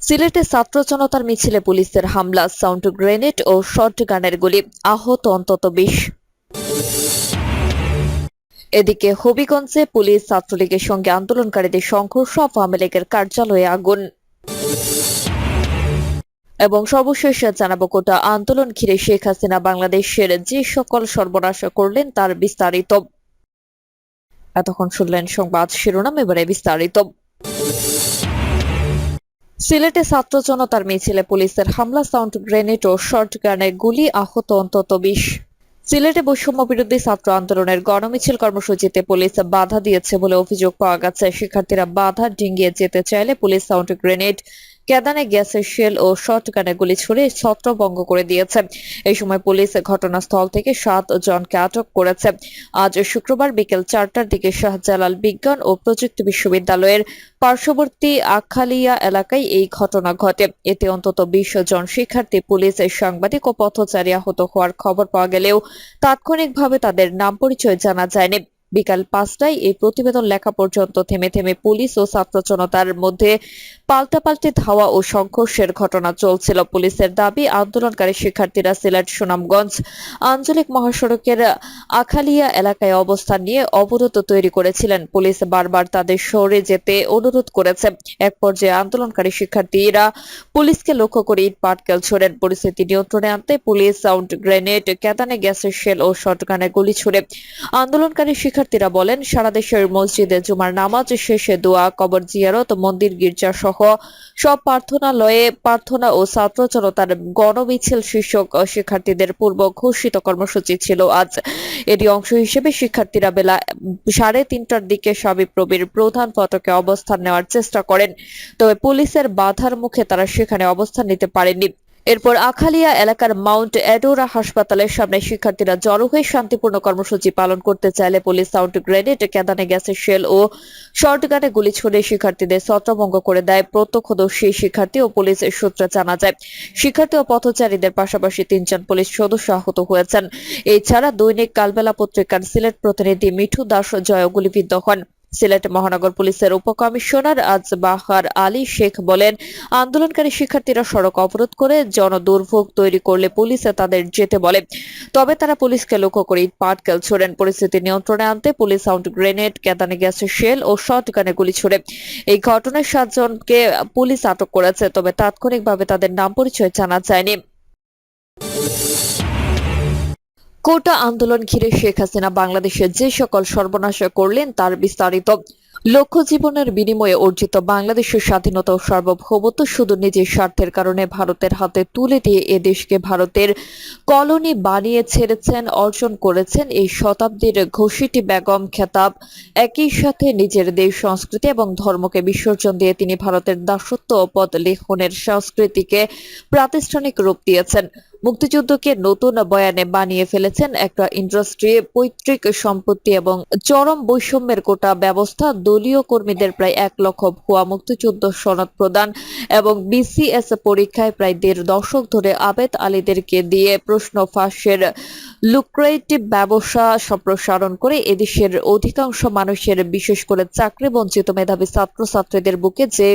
সিলেটে ছাত্র জনতার মিছিলে পুলিশের হামলা, সাউন্ড গ্রেনেড ও শর্ট গানের গুলি, আহত অন্তত বিশ। এদিকে হবিগঞ্জে পুলিশ ছাত্রলীগের সঙ্গে আন্দোলনকারীদের সংঘর্ষ, আওয়ামী লীগের কার্যালয়ে আগুন। এবং সর্বশেষ জানাব কোটা আন্দোলন ঘিরে শেখ হাসিনা বাংলাদেশের যে সকল সর্বনাশ করলেন, তার বিস্তারিত। এতক্ষণ শুনলেন সংবাদ শিরোনাম, এবারে বিস্তারিত। সিলেটে ছাত্র জনতার মিছিলে পুলিশের হামলা, সাউন্ড গ্রেনেড ও শর্ট গানের গুলি আহত অন্তত বিশ। সিলেটে বৈষম্য বিরোধী ছাত্র আন্দোলনের গণমিছিল কর্মসূচিতে পুলিশ বাধা দিয়েছে বলে অভিযোগ পাওয়া গেছে। শিক্ষার্থীরা বাধা ডিঙ্গিয়ে যেতে চাইলে পুলিশ সাউন্ড গ্রেনেড কেদানে গ্যাসের শেল ও শর্ট গানের গুলি ছুড়ে ছত্রভঙ্গ করে দিয়েছে। এই সময় পুলিশ ঘটনাস্থল থেকে সাত জনকে আটক করেছে। আজ শুক্রবার বিকেল চারটার দিকে শাহজালাল বিজ্ঞান ও প্রযুক্তি বিশ্ববিদ্যালয়ের পার্শ্ববর্তী আখালিয়া এলাকায় এই ঘটনা ঘটে। এতে অন্তত বিশ জন শিক্ষার্থী, পুলিশ, সাংবাদিক ও পথচারী আহত হওয়ার খবর পাওয়া গেলেও তাৎক্ষণিকভাবে তাদের নাম পরিচয় জানা যায়নি। বিকাল পাঁচটায় এই প্রতিবেদন লেখা পর্যন্ত থেমে থেমে পুলিশ ও ছাত্র জনতার মধ্যে পাল্টাপাল্টি ধাওয়া ও সংঘর্ষের ঘটনা চলছিল। পুলিশের দাবি, আন্দোলনকারী শিক্ষার্থীরা সিলেট সুনামগঞ্জ আঞ্চলিক মহাসড়কের আখালিয়া এলাকায় অবস্থান নিয়ে অবরোধ তৈরি করেছিলেন। পুলিশ বারবার তাদের সরে যেতে অনুরোধ করেছে। এক পর্যায়ে আন্দোলনকারী শিক্ষার্থীরা পুলিশকে লক্ষ্য করে ইট পাটকেল ছোড়েন। পরিস্থিতি নিয়ন্ত্রণে আনতে পুলিশ সাউন্ড গ্রেনেড কেদানে গ্যাসের শেল ও শটগানে গুলি ছুড়ে আন্দোলনকারী শিক্ষার্থীরা বলেন, সারা দেশের মসজিদে জুমার নামাজ শেষে দোয়া, কবর জিয়ারত, মন্দির গির্জা সহ সব প্রার্থনালয়ে প্রার্থনা ও ছাত্র জনতার গণমিছিল শীর্ষক শিক্ষার্থীদের পূর্ব ঘোষিত কর্মসূচি ছিল আজ। এরই অংশ হিসেবে শিক্ষার্থীরা বেলা সাড়ে তিনটার দিকে সাবিপ্রবির প্রধান ফটকে অবস্থান নেওয়ার চেষ্টা করেন। তবে পুলিশের বাধার মুখে তারা সেখানে অবস্থান নিতে পারেননি। এরপর আখালিয়া এলাকার মাউন্ট এডোরা হাসপাতালের সামনে শিক্ষার্থীরা জড়ো হয়ে শান্তিপূর্ণ কর্মসূচি পালন করতে চাইলে পুলিশ সাউন্ড গ্রেনেড, কেদানে গ্যাসের শেল ও শর্টগানে গুলি ছুড়ে শিক্ষার্থীদের ছত্রভঙ্গ করে দেয়। প্রত্যক্ষদর্শী শিক্ষার্থী ও পুলিশ সূত্রে জানা যায়, শিক্ষার্থী ও পথচারীদের পাশাপাশি তিনজন পুলিশ সদস্য আহত হয়েছেন। এছাড়া দৈনিক কালবেলা পত্রিকার সিলেট প্রতিনিধি মিঠু দাস জয় গুলিবিদ্ধ হন। সিলেট মহানগর পুলিশের উপকমিশনার আজবাহার আলী শেখ বলেন, আন্দোলনকারী শিক্ষার্থীরা সড়ক অবরোধ করে জনদুর্ভোগ তৈরি করলে পুলিশে তাদের যেতে বলে। তবে তারা পুলিশকে লক্ষ্য করে পাটকেল ছোড়েন। পরিস্থিতি নিয়ন্ত্রণে আনতে পুলিশ সাউন্ড গ্রেনেড, কেদানে গ্যাসের শেল ও শটগানে গুলি ছোড়ে। এই ঘটনায় সাতজনকে পুলিশ আটক করেছে, তবে তাৎক্ষণিকভাবে তাদের নাম পরিচয় জানা যায়নি। কোটা আন্দোলন ঘিরে শেখ হাসিনা বাংলাদেশের যে সকল সর্বনাশ করলেন তার বিস্তারিত। লক্ষ্য জীবনের বিনিময়ে অর্জিত বাংলাদেশের স্বাধীনতা ও সার্বভৌমত্ব শুধু নিজের স্বার্থের কারণে ভারতের হাতে তুলে দিয়ে এ দেশকে ভারতের কলোনি বানিয়ে ছেড়েছেন, অর্জন করেছেন এই শতাব্দীর ঘোষিটি বেগম খেতাব। একই সাথে নিজের দেশ সংস্কৃতি এবং ধর্মকে বিসর্জন দিয়ে তিনি ভারতের দাসত্ব ও পদ লেখনের সংস্কৃতিকে প্রাতিষ্ঠানিক রূপ দিয়েছেন। মুক্তিযুদ্ধকে নতুন বয়ানে বানিয়ে ফেলেছেন একটা ইন্ডাস্ট্রি, পৈতৃক সম্পত্তি এবং চরম বৈষম্যের কোটা ব্যবস্থা। দলীয় কর্মীদের প্রায় এক লক্ষ ভুয়া মুক্তিযুদ্ধ সনদ প্রদান এবং বিসিএস পরীক্ষায় প্রায় দেড় দশক ধরে আবেদ আলীদেরকে দিয়ে প্রশ্ন ফাঁসের লুক্রেটিভ ব্যবসা সম্প্রসারণ করে এদেশের অধিকাংশ মানুষের, বিশেষ করে চাকরি বঞ্চিত মেধাবী ছাত্রছাত্রীদের বুকে যে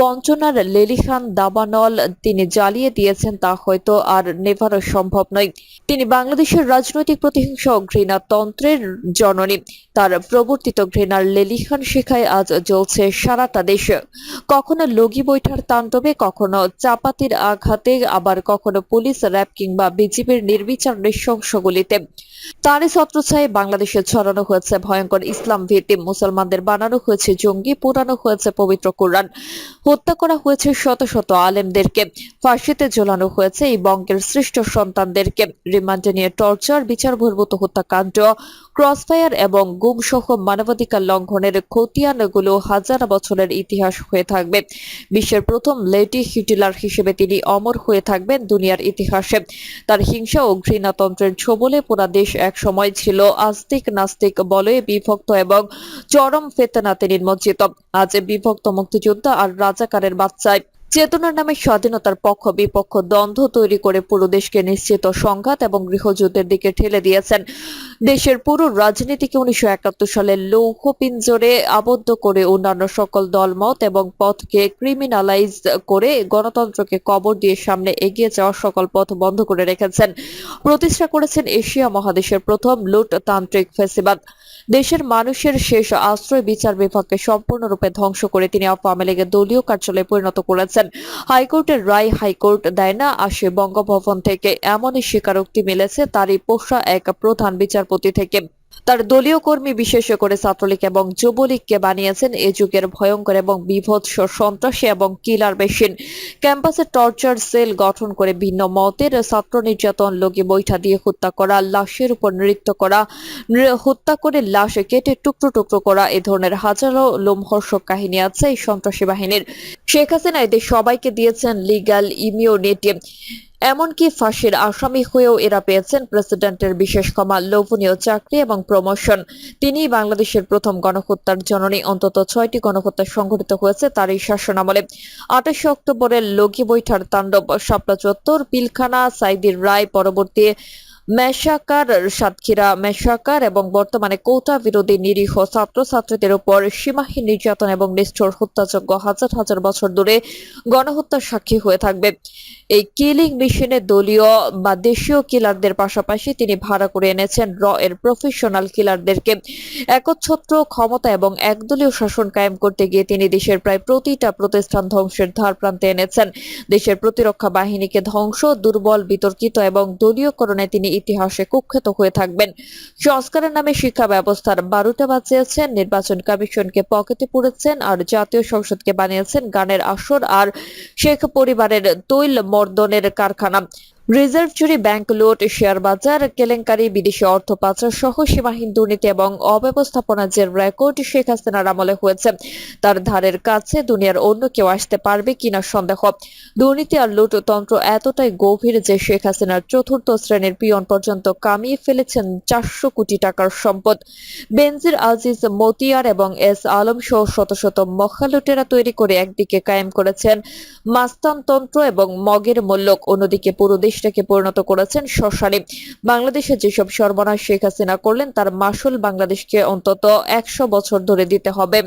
বঞ্চনার লেলিখান দাবানল তিনি জ্বালিয়ে দিয়েছেন তা হয়তো আর নেভানো সম্ভব নয়। তিনি বাংলাদেশের রাজনৈতিক প্রতিহিংসা ও ঘৃণা তন্ত্রের জননী। তার প্রবর্তিত ঘৃণার লেলিখান শেখায় আজ জ্বলছে সারাটা দেশে। কখনো লগি বৈঠার তাণ্ডবে, কখনো চাপাতির আঘাতে, আবার কখনো পুলিশ র্যাব কিংবা বিজিবির নির্বিচার নৃশংসগুলিতে। তারই ছত্রছায়ে বাংলাদেশে ছড়ানো হয়েছে ভয়ঙ্কর ইসলাম ভিত্তিক, মুসলমানদের বানানো হয়েছে জঙ্গি, পোড়ানো হয়েছে পবিত্র কোরআন। হত্যা করা হয়েছে শত শত আলেমদেরকে। ফাঁসিতে ঝোলানো হয়েছে এই বঙ্গের শ্রেষ্ঠ সন্তানদেরকে রিমান্ডে নিয়ে টর্চার বিচার বহির্ভূত হত্যাকাণ্ড, ক্রসফায়ার এবং গুমসহ মানবাধিকার লঙ্ঘনের খতিয়ানগুলো হাজার বছরের ইতিহাস হয়ে থাকবে। বিশ্বের প্রথম লেডি হিটলার হিসেবে তিনি অমর হয়ে থাকবেন দুনিয়ার ইতিহাসে। তার হিংসা ও ঘৃণাতন্ত্রের ছোবলে পুরা দেশ এক সময় ছিল আস্তিক নাস্তিক বলে বিভক্ত এবং চরম ফেতনাতে নির্মজ্জিত। আজ বিভক্ত মুক্তিযোদ্ধা আর রাজাকারের বাচ্চায় চেতনার নামে স্বাধীনতার পক্ষ বিপক্ষ দ্বন্দ্ব তৈরি করে পুরো দেশকে নিশ্চিত সংঘাত এবং গৃহযুদ্ধের দিকে ঠেলে দিয়েছেন। দেশের পুরো রাজনীতিকে উনিশশো একাত্তর সালে লৌহ পিঞ্জরে আবদ্ধ করে অন্যান্য সকল দলমত এবং পথকে ক্রিমিনালাইজ করে গণতন্ত্রকে কবর দিয়ে সামনে এগিয়ে যাওয়ার সকল পথ বন্ধ করে রেখেছেন। প্রতিষ্ঠা করেছেন এশিয়া মহাদেশের প্রথম লুটতান্ত্রিক ফেসিবাদ। দেশের মানুষের শেষ আশ্রয় বিচার বিভাগকে সম্পূর্ণরূপে ধ্বংস করে তিনি আওয়ামী লীগের দলীয় কার্যালয়ে পরিণত করেছেন। হাইকোর্টের রায় হাইকোর্ট দেয় না আসে বঙ্গভবন থেকে এমনই স্বীকারোক্তি মিলেছে, তারই পোষা এক প্রধান বিচারপতি থেকে। তার দলীয় কর্মী বিশেষ করে ছাত্রলীগ এবং যুবলীগকে বানিয়েছেন। এ যুগের ভয়ঙ্কর এবং বিভৎস সন্ত্রাসী এবং কিলার মেশিন। ক্যাম্পাসে টর্চার সেল গঠন করে ভিন্ন মতের ছাত্র নির্যাতন লগি বৈঠা দিয়ে হত্যা করা, লাশের উপর নৃত্য করা হত্যা করে লাশ কেটে টুকরো টুকরো করা, এ ধরনের হাজারো লোমহর্ষক কাহিনী আছে এই সন্ত্রাসী বাহিনীর। শেখ হাসিনা এদের সবাইকে দিয়েছেন লিগ্যাল ইমিউনিটি এমনকি ফাঁসির আসামি হয়েও এরা পেয়েছেন প্রেসিডেন্টের বিশেষ ক্ষমা, লোভনীয় চাকরি এবং প্রমোশন। তিনি বাংলাদেশের প্রথম গণহত্যার জননী। অন্তত ছয়টি গণহত্যা সংঘটিত হয়েছে তারই শাসনামলে। আঠাশে অক্টোবরের লগি বৈঠার তাণ্ডব শাপলা চত্বর, পিলখানা, সাইদির রায় পরবর্তী মেশাকার সাতক্ষীরা মেশাকার এবং বর্তমানে কোটা বিরোধী নিরীহ ছাত্রছাত্রীদের উপর সীমাহীন নির্যাতন এবং নিষ্ঠুর হত্যাযজ্ঞ হাজার হাজার বছর ধরে গণহত্যার সাক্ষী হয়ে থাকবে। এই কিলিং মেশিনে দলীয় বা দেশীয় কিলারদের পাশাপাশি তিনি ভাড়া করে এনেছেন র এর প্রফেশনাল কিলারদেরকে। একচ্ছত্র ক্ষমতা এবং একদলীয় শাসন কায়েম করতে গিয়ে তিনি দেশের প্রায় প্রতিটা প্রতিষ্ঠান ধ্বংসের ধার প্রান্তে এনেছেন। দেশের প্রতিরক্ষা বাহিনীকে ধ্বংস, দুর্বল, বিতর্কিত এবং দলীয়করণে তিনি ইতিহাসে কুখ্যাত হয়ে থাকবেন। সংস্কারের নামে শিক্ষা ব্যবস্থার বারোটা বাঁচিয়েছেন নির্বাচন কমিশনকে পকেটে পুড়েছেন আর জাতীয় সংসদকে বানিয়েছেন গানের আসর আর শেখ পরিবারের তৈল মর্দনের কারখানা। রিজার্ভ চুরি, ব্যাংক লুট, শেয়ার বাজার, কেলেঙ্কারি, বিদেশি অর্থ পাচার সহ সীমাহীন দুর্নীতি এবং অব্যবস্থাপনার যে রেকর্ড শেখ হাসিনার আমলে হয়েছে। তার ধারের কাছে দুনিয়ার অন্য কেউ আসতে পারবে কিনা সন্দেহ। দুর্নীতি আর লুটতন্ত্র এতটাই গভীর যে শেখ হাসিনার চতুর্থ শ্রেণির পিয়ন পর্যন্ত কামিয়ে ফেলেছেন চারশো কোটি টাকার সম্পদ। বেনজির আজিজ মতিয়ার এবং এস আলম সহ শত শত মখালুটেরা তৈরি করে একদিকে কায়েম করেছেন মাস্তানতন্ত্র এবং মগের মল্লক অন্যদিকে পুরো দেশটাকে পরিণত করেছেন শ্মশানে বাংলাদেশে যেসব সর্বনাশ শেখ হাসিনা করলেন, তার মাসুল বাংলাদেশকে অন্তত একশো বছর ধরে দিতে হবে।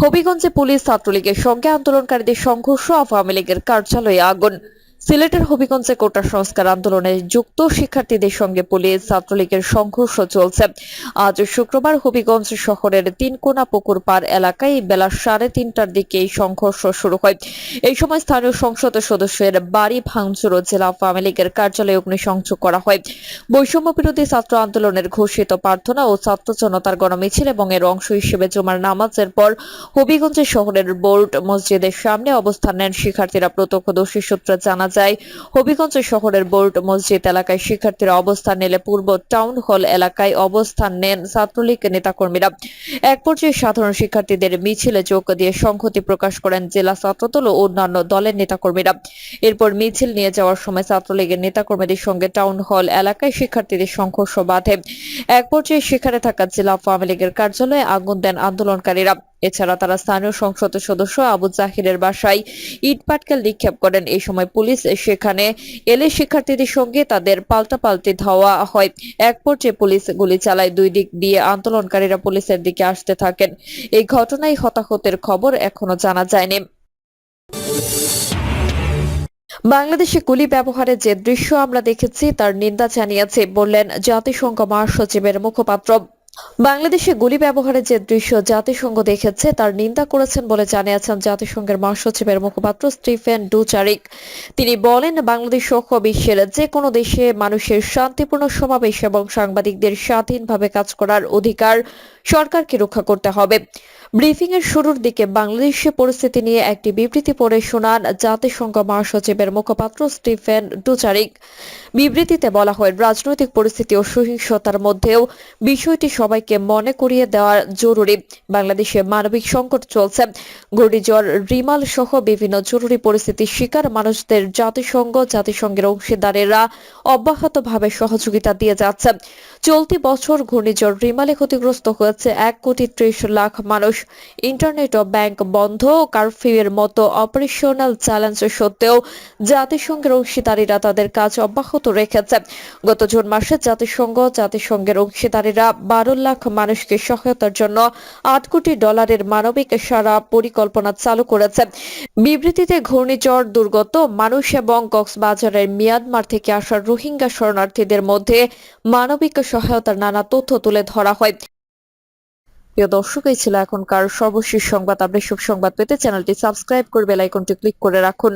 হবিগঞ্জে পুলিশ ছাত্রলীগের সঙ্গে আন্দোলনকারীদের সংঘর্ষ, আওয়ামী লীগের কার্যালয়ে আগুন। সিলেটের হবিগঞ্জে কোটা সংস্কার আন্দোলনে যুক্ত শিক্ষার্থীদের সঙ্গে পুলিশ, ছাত্রলীগের সংঘর্ষ চলছে। আজ শুক্রবার হবিগঞ্জ শহরের তিনকোনা পুকুর পার এলাকায় বেলা সাড়ে তিনটার দিকে এই সংঘর্ষ শুরু হয়। এই সময় স্থানীয় সংসদ সদস্যের বাড়ি ভাঙচুর ও জেলা আওয়ামী লীগের কার্যালয়ে অগ্নিসংযোগ করা হয়। বৈষম্য বিরোধী ছাত্র আন্দোলনের ঘোষিত প্রার্থনা ও ছাত্র জনতার গণমিছিল এবং এর অংশ হিসেবে জুমার নামাজের পর হবিগঞ্জ শহরের বোর্ড মসজিদের সামনে অবস্থান নেন শিক্ষার্থীরা। প্রত্যক্ষদর্শী সূত্রে জানা যায়। হবিগঞ্জ শহরের বোর্ড মসজিদ এলাকায় শিক্ষার্থীরা অবস্থান নিলে পূর্ব টাউন হল এলাকায় অবস্থান নেন ছাত্রলীগ নেতাকর্মীরা। এক পর্যায়ে সাধারণ শিক্ষার্থীদের মিছিলে যোগ দিয়ে সংহতি প্রকাশ করেন জেলা ছাত্রদল ও অন্যান্য দলের নেতাকর্মীরা। এরপর মিছিল নিয়ে যাওয়ার সময় ছাত্রলীগের নেতাকর্মীদের সঙ্গে টাউন হল এলাকায় শিক্ষার্থীদের সংঘর্ষ বাধে। এক পর্যায়ে সেখানে থাকা জেলা আওয়ামী লীগের কার্যালয়ে আগুন দেন আন্দোলনকারীরা। এছাড়া তারা স্থানীয় সংসদ সদস্য আবু জাহিরের বাসায় ইট পাটকেল নিক্ষেপ করেন। এই সময় পুলিশ সেখানে এলে শিক্ষার্থীদের সঙ্গে তাদের পাল্টাপাল্টি ধাওয়া হয়। এক পর্যায়ে পুলিশ গুলি চালায়, দুই দিক দিয়ে আন্দোলনকারীরা পুলিশের দিকে আসতে থাকেন। এই ঘটনায় হতাহতের খবর এখনও জানা যায়নি। বাংলাদেশে গুলি ব্যবহারের যে দৃশ্য আমরা দেখেছি, তার নিন্দা জানিয়েছে বললেন জাতিসংঘ মহাসচিবের মুখপাত্র। বাংলাদেশে গুলি ব্যবহারের যে দৃশ্য জাতিসংঘ দেখেছে, তার নিন্দা করেছেন বলে জানিয়েছেন জাতিসংঘের মহাসচিবের মুখপাত্র স্টিফেন ডুচারিক। তিনি বলেন, বাংলাদেশ সহ বিশ্বের যে কোনো দেশে মানুষের শান্তিপূর্ণ সমাবেশ এবং সাংবাদিকদের স্বাধীনভাবে কাজ করার অধিকার সরকারকে রক্ষা করতে হবে। ব্রিফিং এর শুরুর দিকে বাংলাদেশের পরিস্থিতি নিয়ে একটি বিবৃতি পড়ে শোনান জাতিসংঘ মহাসচিবের মুখপাত্র স্টিফেন ডুচারিক। বিবৃতিতে বলা হয়, রাজনৈতিক পরিস্থিতি ও সহিংসতার মধ্যেও বিষয়টি সবাইকে মনে করিয়ে দেওয়া জরুরি। বাংলাদেশে মানবিক সংকট চলছে। ঘূর্ণিঝড় রিমাল সহ বিভিন্ন জরুরি পরিস্থিতির শিকার মানুষদের জাতিসংঘ, জাতিসংঘের অংশীদারেরা অব্যাহতভাবে সহযোগিতা দিয়ে যাচ্ছে। চলতি বছর ঘূর্ণিঝড় রিমালে ক্ষতিগ্রস্ত হয়েছে এক কোটি ত্রিশ লাখ মানুষ। ইন্টারনেট ও ব্যাংক বন্ধ কারফিউয়ের মতো অপারেশনাল চ্যালেঞ্জ সত্ত্বেও জাতিসংঘের অংশীদারীরা তাদের কাজ অব্যাহত রেখেছে। গত জুন মাসে জাতিসংঘ জাতিসংঘের অংশীদারীরা বারো লাখ মানুষকে সহায়তার জন্য আট কোটি ডলারের মানবিক সারা পরিকল্পনা চালু করেছে। বিবৃতিতে ঘূর্ণিঝড়, দুর্গত মানুষ এবং কক্সবাজারের মিয়ানমার থেকে আসা রোহিঙ্গা শরণার্থীদের মধ্যে মানবিক সহায়তার নানা তথ্য তুলে ধরা হয়। প্রিয় দর্শক, এই ছিল এখনকার সর্বশেষ সংবাদ। আপনি সব সংবাদ পেতে চ্যানেলটি সাবস্ক্রাইব করে বেল আইকনটি ক্লিক করে রাখুন।